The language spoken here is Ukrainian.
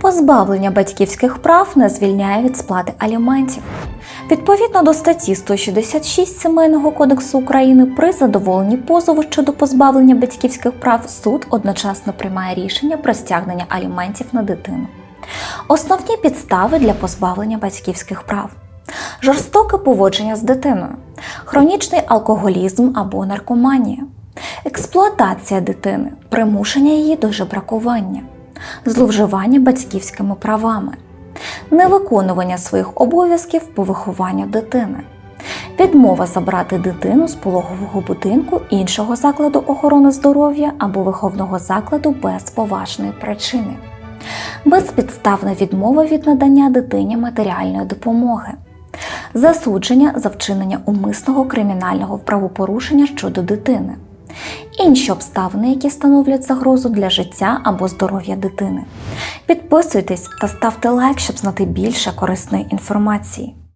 Позбавлення батьківських прав не звільняє від сплати аліментів. Відповідно до статті 166 Сімейного кодексу України, при задоволенні позову щодо позбавлення батьківських прав суд одночасно приймає рішення про стягнення аліментів на дитину. Основні підстави для позбавлення батьківських прав: жорстоке поводження з дитиною, хронічний алкоголізм або наркоманія, експлуатація дитини, примушення її до жебракування, зловживання батьківськими правами, невиконування своїх обов'язків по вихованню дитини, відмова забрати дитину з пологового будинку іншого закладу охорони здоров'я або виховного закладу без поважної причини, безпідставна відмова від надання дитині матеріальної допомоги. Засудження за вчинення умисного кримінального правопорушення щодо дитини, інші обставини, які становлять загрозу для життя або здоров'я дитини. Підписуйтесь та ставте лайк, щоб знати більше корисної інформації.